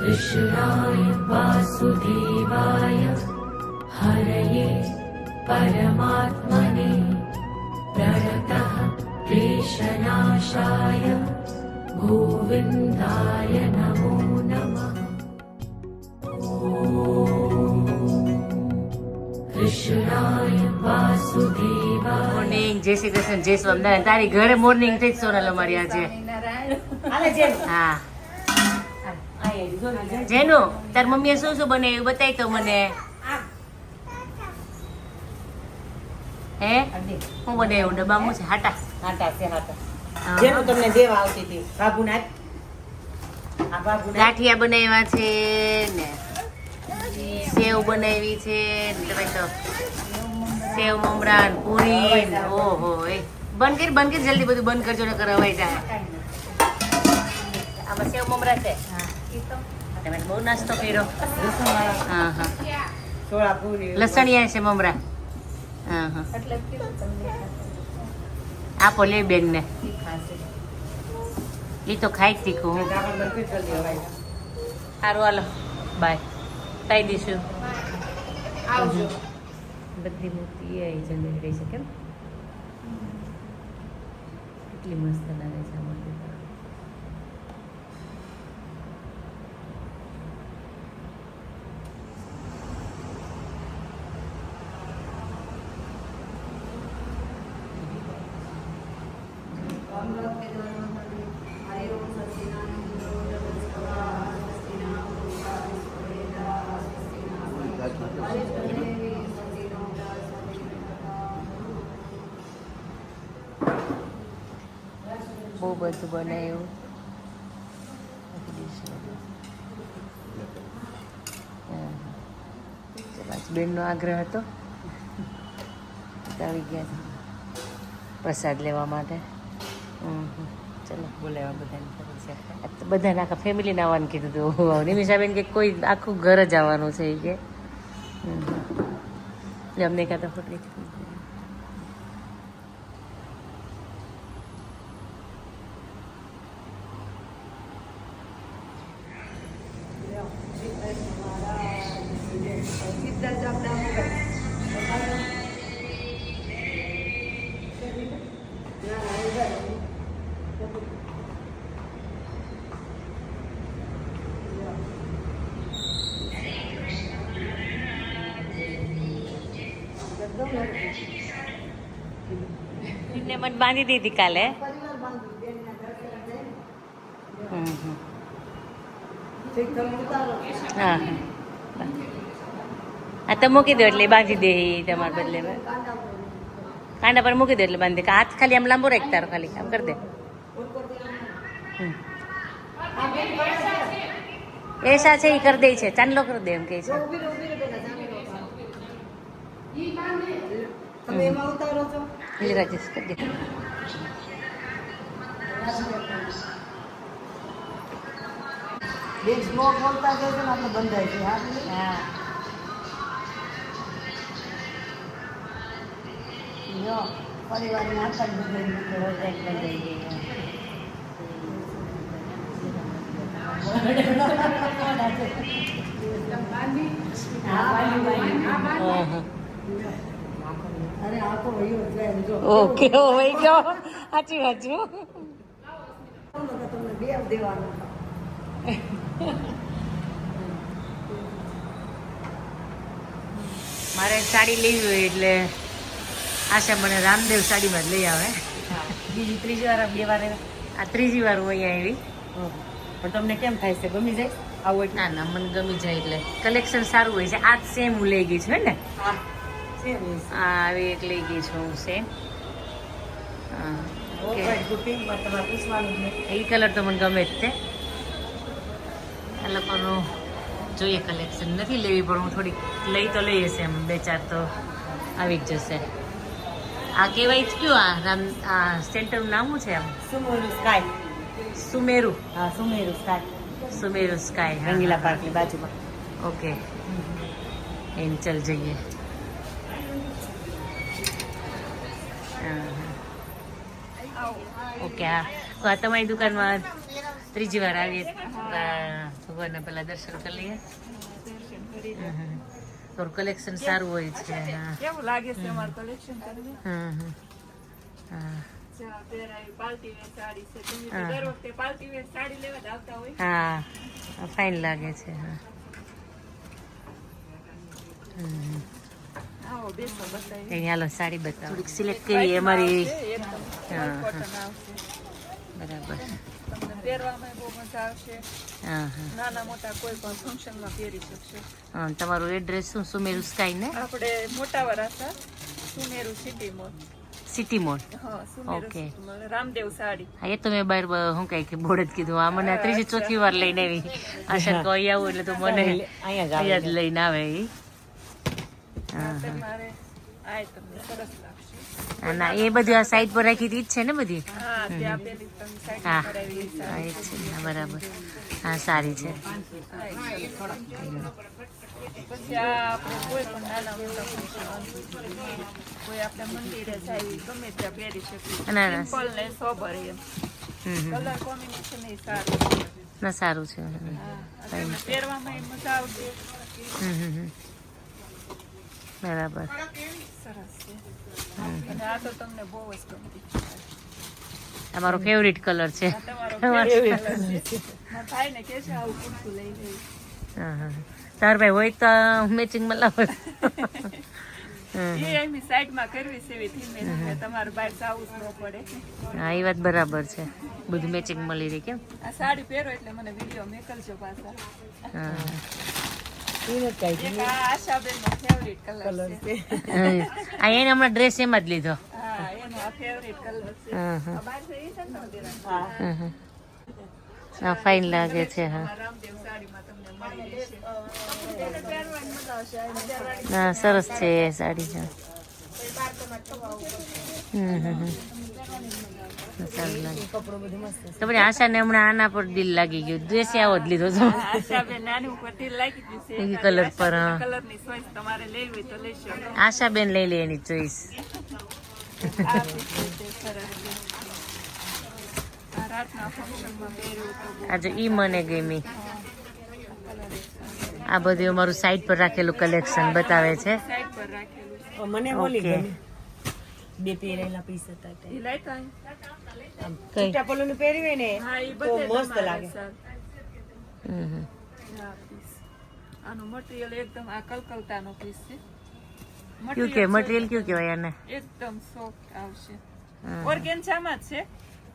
कृष्णाय वासुदेवाय हरये परमात्मने प्रणतः क्लेशनाशाय गोविन्दाय नमो नमः कृष्णाय वासुदेवाय મોર્નિંગ જય શ્રી કૃષ્ણ જય સ્વામિનારાયણ તારી ઘરે મોર્નિંગ થઈ જ સોનલ અમારી આજે હા જેનું? તાર મમ્મીએ શું શું બનાવ્યું? બતાવી તો મને. હે? હું બનાવ્યું? ડબ્બામાં છે? હાટા. હાટા છે હાટા. જેનો તમને દેવા આવતી હતી? બાબુ નાખ આ બાબુ નાખ ગાંઠિયા બનાવ્યા છે ને. સેવ બનાવી છે તમે તો સેવ મમરા પૂરી ઓહો એ. બંધ કરી બંધ કરી જલ્દી બધું બંધ કરજો ને કરવાય જાય. આમાં સેવ મમરા છે. તમે બહુ નાસ્તો કર્યો હા હા લસણિયા છે મમરા હા હા આપો લે બેન ને એ તો ખાઈ તીખું હું સારું હાલો બાય કહી દઈશું આવજો બધી મૂર્તિ એ આવી જમી રહી છે કેમ કેટલી મસ્ત લાગે છે આ મૂર્તિ તો. બહુ બધું બનાવ્યું બેનનો આગ્રહ હતો. આવી ગયા પ્રસાદ લેવા માટે. ચલો. બોલાવ્યા બધાને છે. બધાને આખા ફેમિલીને આવવાનું કીધું હતું નિમિષાબેન કે કોઈ આખું ઘર જ આવવાનું છે એ કે. એટલે અમને કાં તો ખોટી બાંધી દીધી કાલે. હા હા તો મૂકી દો એટલે બાંધી દે તમારા બદલે કાંડા પર મૂકી દો એટલે બાંધી દે હાથ ખાલી આમ લાંબો રાખ તારો ખાલી આમ કરી દે. એસા છે એ કરી દે છે ચાંદલો કરી દે એમ કે છે ઉતારો છો એટલે રાજેશ કરી દે બે શ્લોક બોલતા જજો ને આપણે બંધાય છે હા હા જો પરિવારની આખા વયો જાય જો ઓકે ગયો. સાચી વાત મારે સાડી લેવી હોય એટલે આશા મને રામદેવ સાડીમાં જ લઈ આવે. બીજી ત્રીજી વાર બે વાર આ ત્રીજી વાર હોય અહીંયા આવી પણ તમને કેમ થાય છે? ગમી જાય? આવું એટલે? ના ના મને ગમી જાય એટલે. કલેક્શન સારું હોય છે. આ જ સેમ હું લઈ ગઈ છું ને? હા. છે આ આવી એક લઈ ગઈ છું હું નહીં એ કલર તો મને ગમે જ તે. આ લોકોનું જોઈએ કલેક્શન નથી લેવી પણ હું થોડીક લઈ તો લઈએ છે એમ. બે ચાર તો આવી જ જશે. આ કહેવાય જ કયું? આ રામ આ સેન્ટરનું નામ શું છે આમ સુમેરુ સ્કાય. સુમેરુ. હા સુમેરુ સ્કાય. સુમેરુ સ્કાય હા. રંગીલા પાર્કની બાજુમાં. ઓકે. એમ ચલ જઈએ. ઓકે હા. તો આ તમારી દુકાનમાં ત્રીજી વાર આવીએ. ભગવાનના પેલા દર્શન કરી લઈએ. થોડું કલેક્શન સારું હોય છે હા. કેવું લાગે છે અમારું કલેક્શન કરીને. હા. તો હા. હા ફાઇન લાગે છે હા. હમ. બતાવી હાલો સાડી બતાવો. થોડીક સિલેક્ટ કરી અમારી. હા, બરાબર. તમને પહેરવામાં બહુ મજા આવશે. હા હા. નાના મોટા કોઈ પણ ફંક્શનમાં પહેરી શકશો. હા, તમારું એડ્રેસ શું? સુમેરુ સ્કાય ને? આપણે મોટા વરાસા Sumeru city mall city mall હા Sumeru Okay. City mall Ramdev sari. હા એ તો મેં બહાર શું કઈ કે બોર્ડ જ કીધું. આ મને ત્રીજી ચોથી વાર લઈને આવી. આશા કોઈ આવું એટલે તો મને અહીંયા જ લઈને આવે ઈ હા હા તમારે આ તમને સરસ લાગશે હા, ના એ બધી આ સાઈડ પર રાખી દીધી છે ને બધી? હા એ છે. બરાબર. હા સારી છે. ના, ના. ને સારું છે હમ હમ હમ. બરાબર. સરસ છે તો તમને બહુ જ તમારો ફેવરિટ કલર છે. તાર ભાઈ હોય તો લાવો જ ન પડે. હા એ વાત બરાબર છે. બધું મેચિંગ મળી રહી કેમ? સાડી પહેરો એટલે મને વીડિયો મોકલજો પાછા. એને હમણાં ડ્રેસ એમ જ લીધો. હા હા. હા? હા હા. હા ફાઇન લાગે છે હા. ના સરસ છે એ સાડી હા. હમ હમ. હમ. સારું લાગે આશાને હમણાં આના પર દિલ લાગી ગયું. ડ્રેસ આવો જ લીધો છો. colour પર, હોય તો લઈ આશાબેન લઈ લે એની ચોઈસ. આજે ઈ મને ગમી. આ બધું અમારું સાઈડ પર રાખેલું કલેક્શન બતાવે છે. સાઈડ પર રાખેલું છે. મને ઓકે ગમી બે પહેરેલા પીસ હતા તે. અહીં આમ પલ્લુનું પહેર્યું હોય ને હા એ બધે મસ્ત લાગે. હમ હમ. આ પીસ. આનું એકદમ આ કલકલતાનો પીસ છે. કયું કે મટીરિયલ કયું કહેવાય આને? એકદમ સોફ્ટ આવશે. હા. જ છે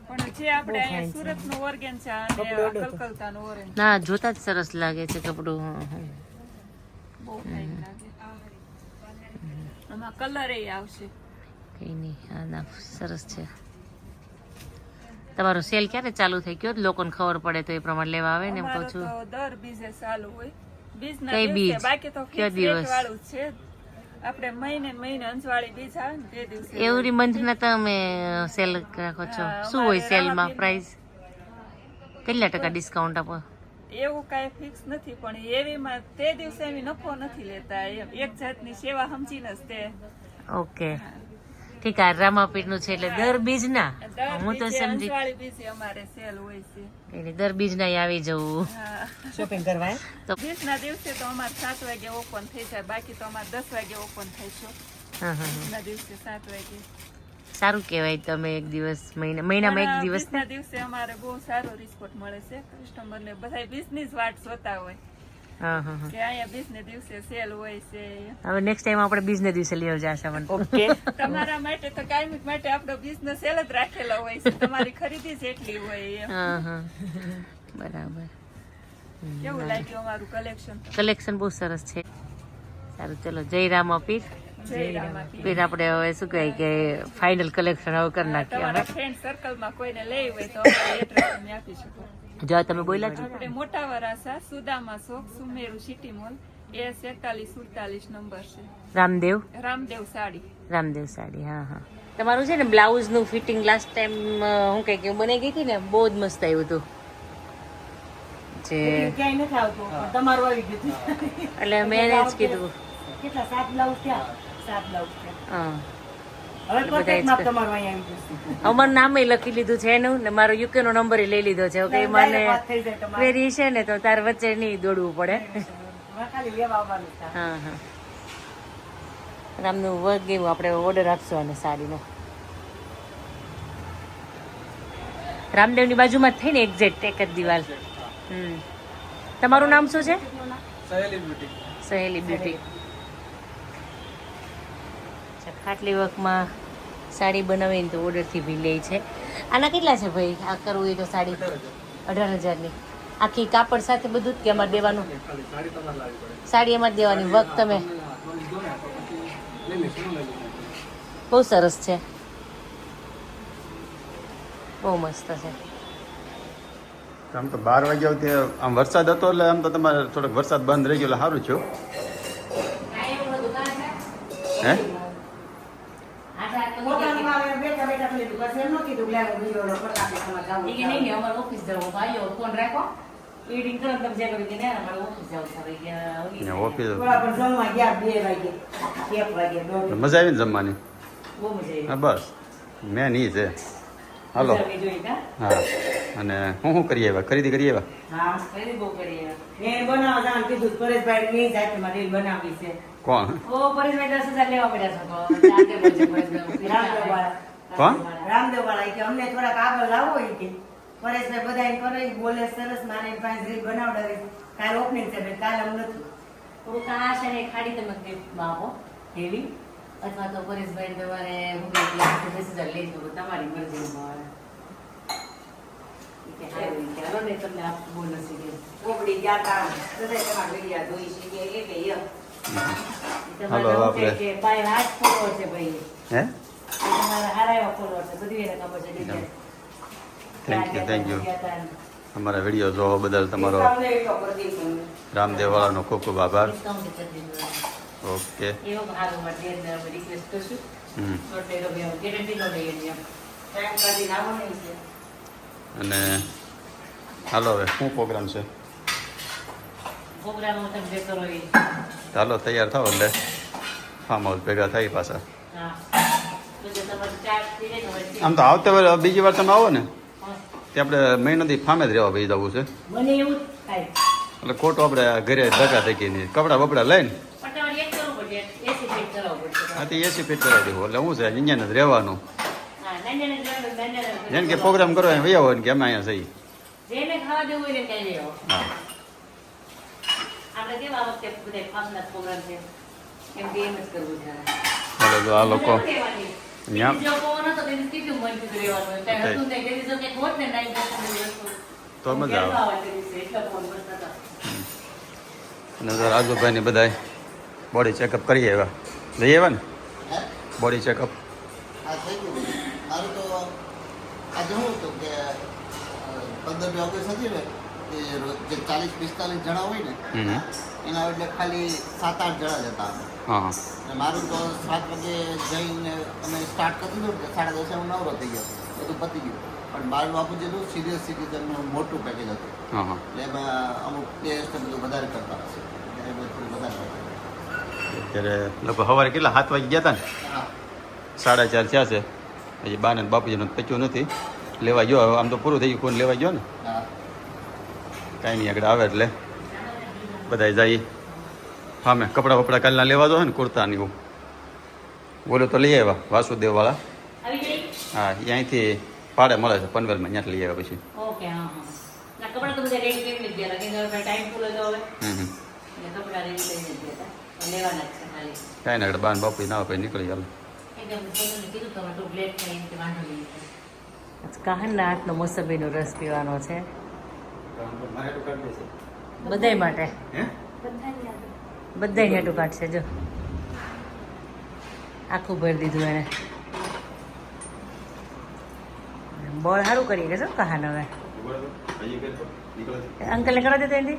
પણ જે આપણે અહીંયા સુરતનું ઓર્ગેન્ચા અને કલકલતાનું ઓરેન્જ ના જોતા જ સરસ લાગે છે કપડું. બહુ ફાઇન લાગે. આમાં કલર એ આવશે. કઈ નહીં હા ના સરસ છે. તમારો સેલ ક્યારે ચાલુ થઈ ગયો? લોકોને ખબર પડે તો એ પ્રમાણે લેવા આવે ને એમ કહું છું. દર બીજે ચાલુ હોય. કઈ બીજ? બાકી તો કયો દિવસ? છે. આપણે મહિને મહિને અંજવાળી બીજ આવે ને તે દિવસે. એવરી મંથના તમે સેલ રાખો છો. શું હોય સેલમાં પ્રાઇસ કેટલા ટકા ડિસ્કાઉન્ટ આપો? એવું કાંઈ ફિક્સ નથી પણ એવીમાં તે દિવસે એવી નફો નથી લેતા. એક જાતની સેવા સમજીને જ તે. ઓકે ઠીક આ રામાપીરનું છે એટલે દર બીજના. હું તો સમજી અંજવાળી અમારે સેલ હોય છે. દર બીજના આવી જવું. શોપિંગ કરવા તો બીજના દિવસે તો અમારે સાત વાગે ઓપન થઈ જાય બાકી તો અમારે દસ વાગે ઓપન થઈ છે. હા દિવસે સાત વાગે. સારું કહેવાય તમે એક દિવસ મહિના મહિનામાં એક દિવસ દિવસે અમારે બહુ સારો રિસ્પોર્ટ મળે છે. કસ્ટમર ને બધા બિઝનેસ વાટ જોતા હોય. હવે નેક્સ્ટ ટાઈમ આપણે બીજને દિવસે લઈ આવજો આશા મને. ઓકે તમારા માટે તો કાયમિક માટે આપણો બિઝનેસ સેલ જ રાખેલો હોય છે. તમારી ખરીદી જ એટલી હોય હા હા. બરાબર. કેવું લાગ્યું અમારું કલેક્શન કલેક્શન બહુ સરસ છે. સારું ચલો જય રામ પીર જય રામાપીર પીર આપણે હવે શું કહે કે ફાઇનલ કલેક્શન હવે કરી નાખીએ તમારા ફ્રેન્ડ સર્કલમાં કોઈને લેવી હોય તો અમારે જો તમે બોલ્યા છો. આપણે મોટા વરાસા Sudama Chowk Sumeru city mall. S એકતાલીસ સુડતાલીસ નંબર છે. રામદેવ? રામદેવ સાડી. રામદેવ સાડી હા હા. તમારું છે ને બ્લાઉઝનું ફિટિંગ લાસ્ટ ટાઈમ હું કઈ કે બને ગઈ હતી ને બહુ જ મસ્ત આવ્યું હતું. જે ક્યાંય નથી આવતું તમારું આવી ગયું એટલે મેં જ કીધું. કેટલા સાત બ્લાઉઝ થયા? સાત બ્લાઉઝ થયા. હા. અમારું નામ લખી લીધું છે એનું ને મારો યુકે નો નંબર લઈ લીધો છે. કે મને વાત થઈ જાય તમારી. ક્વેરી છે ને તો તાર વચ્ચે નહીં દોડવું પડે. હવે ખાલી લેવા આવવાનું છે. હા હા. રામનું વર્ક ગયું આપણે ઓર્ડર આપશું અને સાડીનો. રામદેવની બાજુમાં જ થઈ ને એક્ઝેક્ટ એક જ દિવાલ. હમ. તમારું નામ શું છે? સહેલી બ્યુટી. અચ્છા, ખાટલી વર્કમાં સાડી બનાવીને તો ઓર્ડરથી બી લે છે. આના કેટલા છે ભાઈ? આ કરવું હોય તો સાડી અઢાર હજારની. આખી કાપડ સાથે બધું જ કે અમારે દેવાનું? સાડી એમાં જ દેવાની વર્ક તમે? બહુ સરસ છે. બહુ મસ્ત છે. આમ તો બાર વાગ્યા સુધી આમ વરસાદ હતો એટલે આમ તો તમારે થોડોક વરસાદ બંધ રહી ગયો એટલે સારું થયું. હે? છે, એમ ન કીધું કે લે, હું બીજો ઓલો ફટાફટ તમારે ઓફિસ જવું ભાઈઓ ફોન રાખો રીડિંગ કરો તમે જે કર્યું કે ના અમારે ઓફિસ જવું છે ભાઈ કે ઓફિસ થોડા પણ જમવા ગયા બે વાગે એક વાગે મજા આવી ને જમવાની બહુ મજા હા બસ મેન ઈ છે હાલો હા અને હું શું કરીએ એવા ખરીદી કરીએ એવા હા ખરીદી બહુ કરી મેં બનાવવા જવાનું કીધું પરેશભાઈ ની જાતે મારે રીલ બનાવી છે કોણ ઓ પરેશભાઈ દસ હજાર લેવા પડ્યા છો તો કોણ? રામદેવ વાળા કે અમને થોડાક આગળ લાવો એ કે. પરેશભાઈ બધા એમ કરે બોલે સરસ મારે રીલ બનાવડાવી કાલ ઓપનિંગ છે ભાઈ કાલ અમ નથી. થોડુંક આ છે ને ખાડી તમે ગિફ્ટમાં આપો હેવી. અથવા તો પરેશભાઈ તમારે હું કહે કે આઠ દસ હજાર લઈ જવું તમારી મરજી પ્રમાણે. ઈ કે હારું, ઈ કે હાલો ને તમને આપવું બોનસ ગયા તા બધા તમારે ગયા જોઈ છે કે એ કે ય. તમારે હાલો, હું કહે આપણે- કે ભાઈ આઠ છે ભાઈ. હે? થેન્ક યુ થેન્ક યુ અમારા વીડિયો જોવા બદલ તમારો. રામદેવ વાળાનો ખૂબ ખૂબ આભાર. ઓકે. અને હાલો હવે શું પ્રોગ્રામ છે? ચાલો તૈયાર થાવ એટલે. ફાર્મ હાઉસ ભેગા થાય પાછા. આમ તો આવતે વાર બીજી વાર તમે આવો ને. તે આપણે મહિનાથી ફામે જ રહેવા ભાઈ જવું છે. મને એવું થાય. એટલે ખોટું આપણે ઘરે ધક્કા ધકી નહીં કપડાં બપડા લઈને. હા પડશે એસી ફીટ કરાવી દેવું. એટલે હું છે અહીંયા જ રહેવાનું. જેમ કે પ્રોગ્રામ કરો એમ વૈયા હોય ને કે અમે અહીંયા જઈએ. જેને ખાવા દેવું હોય ને ત્યાં લેવો આપણે કેવા વખતે બધા ફામના પ્રોગ્રામ છે? એમ કે એમ જ કરવું છે આ લોકો તે મજા આવે. નજર રાજુભાઈ ને બધા બોડી ચેકઅપ કરીએ એવા જઈએ એવા ને બોડી ચેકઅપ આ થઈ તો આજે કે પંદરમી ઓગસ્ટ હતી ને જે ચાલીસ પિસ્તાલીસ જણા હોય ને એના એટલે ખાલી સાત આઠ જણા જતા હતા મારું તો સાત વાગે જઈને અમે સ્ટાર્ટ કરી દીધું સાડા દસે હું નવરો થઈ ગયો. બધું પતી ગયું. પણ મારું આપું જેટલું સિરિયસ સિટીઝનનું મોટું પેકેજ હતું. હા હા. એટલે એમાં અમુક ટેસ્ટ બધું વધારે કરતા હશે. થોડું વધારે અત્યારે લગભગ સવારે કેટલા? સાત વાગે ગયા હતા ને? સાડા ચાર થયા છે. હજી બા ને બાપુજીનું પચ્યું નથી. લેવા ગયો આમ તો પૂરું થઈ ગયું. કોણ લેવા ગયો ને? કાંઈ નહીં આગળ આવે એટલે બધા જઈએ. હા મેં કપડાં વપડા કાલના લેવા દો ને કુર્તા ને એવું બોલો તો લઈ આવ્યા વાસુદેવ વાળા હા એ અહીંથી પાડે મળે છે પનવેલમાં ત્યાંથી લઈ આવ્યા પછી. કાંઈ ના આગળ બાન બાપુ ના પછી નીકળી નહીં. કાહનના હાથનો મોસંબીનો રસ પીવાનો છે. બધાય માટે? બધાય હેઠું કાઢશે જો. આખું ભરી દીધું એને. બોલ સારું કરીએ કે શું કહાન હવે? અંકલને કરવા દેતો એની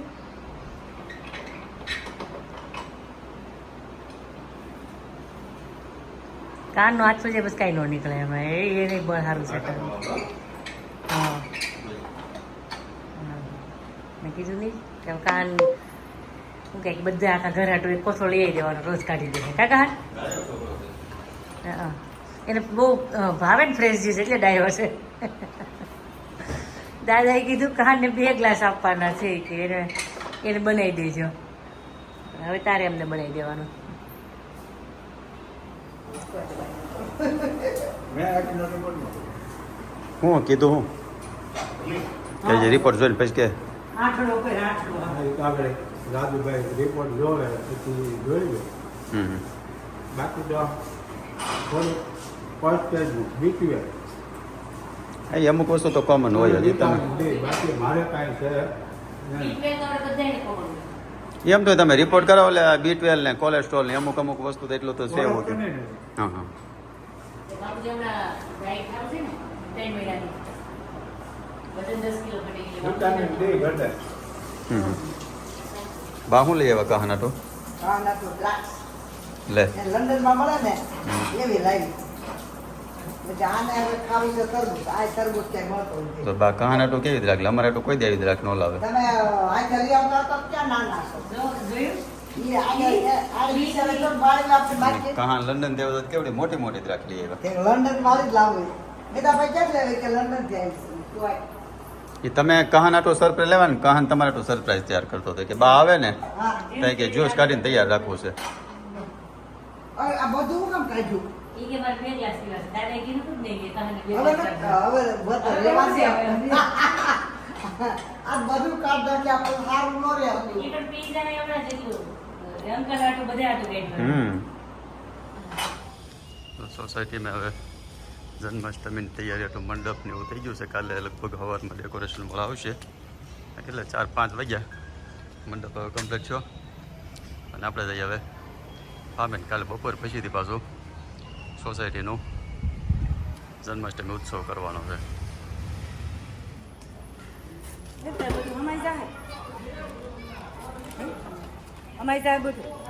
કાનનો હાથ પછી બસ કાંઈ ન નીકળે એમાં. એ નહીં બળ સારું છે કરવું. હા હા. મેં કીધું નહીં કે કાન શું કહે બધા આખા ઘર હાટું એક કોથળો લઈ આવી દેવાનો રોજ કાઢી દે કાકા હા એને બહુ ભાવે ને ફ્રેશ જ્યુસ એટલે ડાયવર છે. દાદાએ કીધું કાનને બે ગ્લાસ આપવાના છે કે એને એને બનાવી દેજો. હવે તારે એમને બનાવી દેવાનું. હું કીધું હું? કે જે રિપોર્ટ જોઈને પછી કે આઠડો પર આઠડો આપણે રાજુભાઈ રિપોર્ટ જોવે પછી જોઈ લે હમ બાકી તો થોડું ફર્સ્ટ પેજ બીટી એ અમુક વસ્તુ તો કોમન હોય તમે બાકી મારે કાંઈ છે. એમ. તો તમે રિપોર્ટ કરાવો એટલે બી ટ્વેલ્વ ને કોલેસ્ટ્રોલ ને અમુક અમુક વસ્તુ તો એટલું તો છે એવું હા હા. બાપુજી હમણાં ડાયટ ખાવ છે ને ત્રણ મહિનાની વજન દસ કિલો ઘટી ગયું વિટામિન ડી ઘટે હમ હમ. બા શું લઈ આવ્યા કહાના તો હા ના તો દ્રાક્ષ લે એ લંડનમાં મળે ને એવી લાવી એટલે આને હવે ખાવી તો તરબૂચ આ તરબૂચ ક્યાંય મળતો નથી તો બા કહાના તો કેવી રીતે રાખે અમારે તો કોઈ દેવી રાખ ન લાવે તમે આ લઈ આવતા હતા ક્યાં નાના છો જોયું ઈ આગળ આ બિચારે તો બાળી આપણી બાકી કહાન લંડન દેવ કેવડી મોટી મોટી જ રાખી લઈ આવ્યા તે લંડન વાળી જ લાવું મેં ભાઈ ક્યાં લેવી કે લંડન થી એ તમે કહન આટો સરપ્રાઈઝ લેવા ને કહન તમારે આટો સરપ્રાઈઝ તૈયાર કરતો હતો કે બા આવે ને. ત્યાં કે જ્યુસ કાઢીને તૈયાર રાખવું છે. સોસાયટીમાં હવે જન્માષ્ટમીની તૈયારી હતું મંડપ ને એવું થઈ ગયું છે કાલે લગભગ સવારમાં ડેકોરેશન વાળા આવશે. એટલે ચાર પાંચ વાગ્યા મંડપ હવે કમ્પ્લીટ થયો. અને આપણે જઈએ હવે ફામેન કાલે બપોર પછીથી પાછું સોસાયટીનું જન્માષ્ટમી ઉત્સવ કરવાનો છે.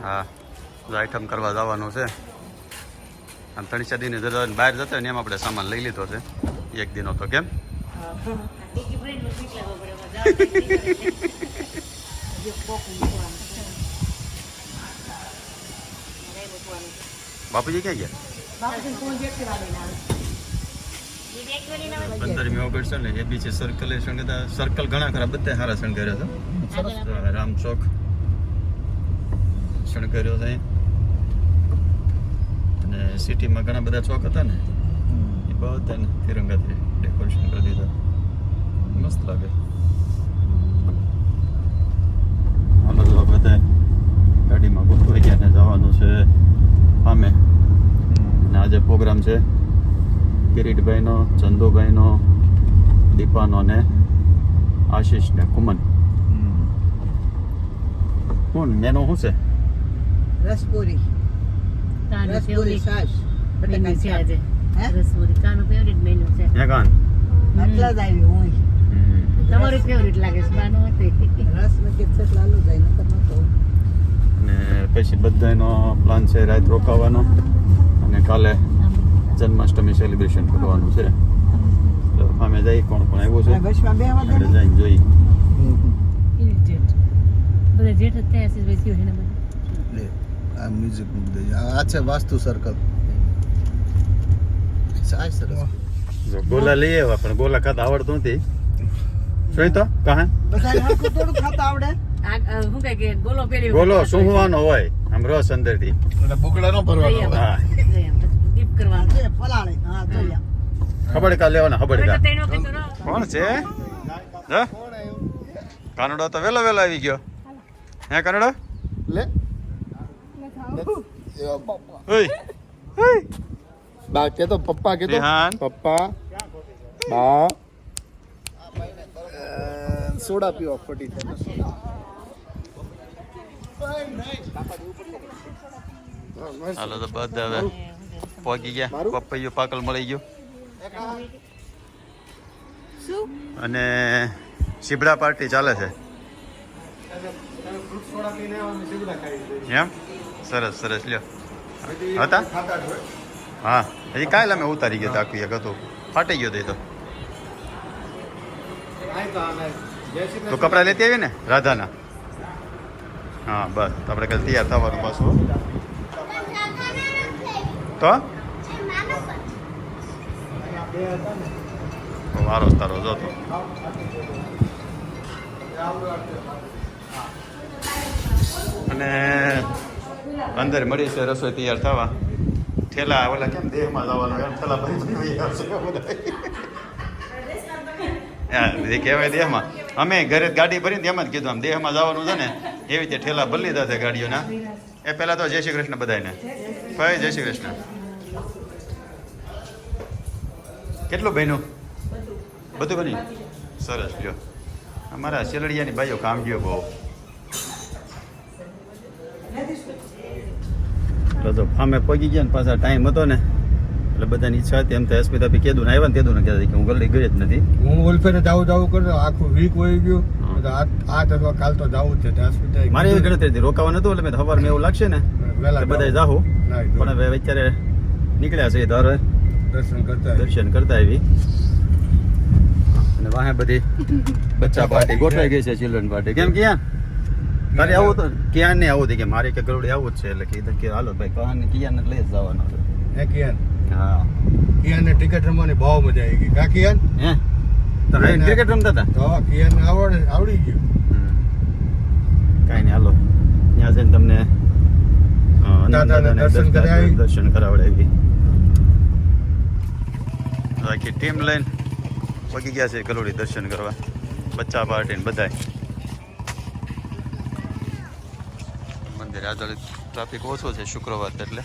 હા? આઈટમ કરવા જવાનું છે. આમ ત્રણ ચાર દિને બહાર જતા ને એમ આપણે સામાન લઈ લીધો છે. એક દિનો તો કેમ? બાપુજી ક્યાં ગયા? પંદરમી ઓગસ્ટ છે ને એ બી સર્કલ એ શણગાર સર્કલ ઘણા ખરા, બધા સારા શણગાર્યા છે રામ ચોક શણગાર્યો છે અને સિટીમાં ઘણા બધા ચોક હતા ને એ બધાને તિરંગાથી ડેકોરેશન કરી દીધા. મસ્ત લાગે. હાલો તો બધા ગાડીમાં ગોઠવાઈ ગયા ને જવાનું છે આમે અને આજે પ્રોગ્રામ છે કિરીટભાઈનો ચંદુભાઈનો દીપાનો ને આશીષ ને કુમન કોણ? મેનો શું છે? રસપુરી. રસપુરી છાશ. મેનુ છે આજે. હે? રસપુરી. કાનું ફેવરિટ મેનુ છે. આટલા જ આવી હું તમારું ફેવરિટ લાગે છે બાનો રસ નથી છે લાલુ જાય નકર નતો અને પછી બધાનો પ્લાન છે રાત રોકાવાનો. અને કાલે જન્માષ્ટમી સેલિબ્રેશન કરવાનું છે. તો અમે જઈ કોણ કોણ આવ્યું છે? બસમાં બે વાગે જઈને જોઈ. જેઠ બધા જેઠ થયા છે બેસી હોય ને બધા લે આ મ્યુઝિક મૂકી દેજો આ છે વાસ્તુ સર્કલ સાય સરસ. જો ગોલા લઈ આવ્યા પણ ગોલા ખાતા આવડતું નથી. જોઈ તો કહા થોડું ખાતા આવડે. શું કે ગોલો સૂંઘવાનો હોય આમ રસ અંદરથી. થી બોકડા નો ભરવાનો હા. ડીપ કરવાનું. છે ફલાણે. હા જોયા ખબર લેવાના ખબર હવે કા તો ત્રણ વખત તો રહો. કોણ છે? હે? કાનડો તો વેલો વેલો આવી ગયો. હે કાનડો? લે. બા કે તો પપ્પા કે તો પપ્પા બા. સોડા પીવો ફટી હાલો તો બધા હવે પહોંચી ગયા. પપૈયું પાકલ મળી ગયું. અને શીબડા પાર્ટી ચાલે છે. એમ? સરસ સરસ લ્યો. હતા હા હજી કાલે અમે ઉતારી ગયા આખું એક હતું. ફાટી ગયો તો તો. તો કપડાં લેતી આવી ને? રાધાના. હા બસ. આપણે કાલે તૈયાર થવાનું પાછું તો? વારો તારો જોતો અને અંદર મળી છે રસોઈ તૈયાર થવા. ઠેલા ઓલા કેમ દેહમાં જવાનું એમ ઠેલા ભરી કહેવાય દેહમાં. અમે ઘરે ગાડી ભરીને એમ જ કીધું આમ દેહમાં જવાનું છે ને. એવી રીતે ઠેલા ભરી લીધા છે ગાડીઓના. એ પહેલાં તો જય શ્રી કૃષ્ણ બધાને ભાઈ જય શ્રી કૃષ્ણ. કેટલું બન્યું? બધું બન્યું? સરસ, જો. અમારા શેલડિયાની ભાઈઓ કામ ગયો બહુ. એટલે તો ફામે પગી ગયા ને પાછા ટાઈમ હતો ને એટલે બધાની ઈચ્છા હતી. એમ તો અસ્મિતા ભી કેદું ને આવ્યા ને કીધું ને કહેતા કે હું ગલ્લી ગઈ જ નથી. હું ઓલફેરે જાવું જાવું કરતો આખું વીક વહી ગયું. હા. આ આ અથવા કાલ તો જાવું જ છે મારે એવી ગણતરી હતી રોકાવાનું હતું એટલે મેં સવારમાં એવું લાગશે ને બધા. જાહું. પણ હવે અત્યારે નીકળ્યા છે ધારે. દર્શન કરતા દર્શન કરતા આવી અને વાહે બધી બચ્ચા પાર્ટી ગોઠવાઈ ગઈ છે ચિલ્ડ્રન પાર્ટી કેમ ક્યાં? તારે આવું તો ક્યાં ને આવું કે મારે કે ગરુડે આવું જ છે એટલે કીધું કે હાલો ભાઈ કહાન કિયાન ને લઈ જ જવાનો છે. હે કિયાન? હા. કિયાનને ટિકિટ રમવાની બહુ મજા આવી ગઈ. કા કિયાન? હે? તમે ક્રિકેટ રમતા હતા? તો કિયાન આવડે આવડી ગયું. કાંઈ નહીં હાલો. ત્યાં જઈને તમને દાદાને દર્શન કરાવી. દર્શન કરાવડાવી. આખી ટીમ લઈને પગી ગયા છે કલોડી દર્શન કરવા. બચ્ચા પાર્ટી ને બધાય. મંદિર આધારિત ટ્રાફિક ઓછો છે શુક્રવાર એટલે.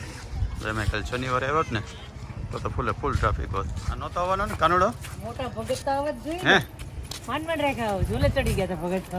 અમે કાલે શનિવારે આવ્યો ને તો તો ફૂલે ફૂલ ટ્રાફિક હોત આ નહોતો આવવાનો ને કાનુડો? મોટા ભગત તો આવત જોઈએ હે? માન માંડ રાખ્યા ઝૂલે ચડી ગયા હતા ભગત.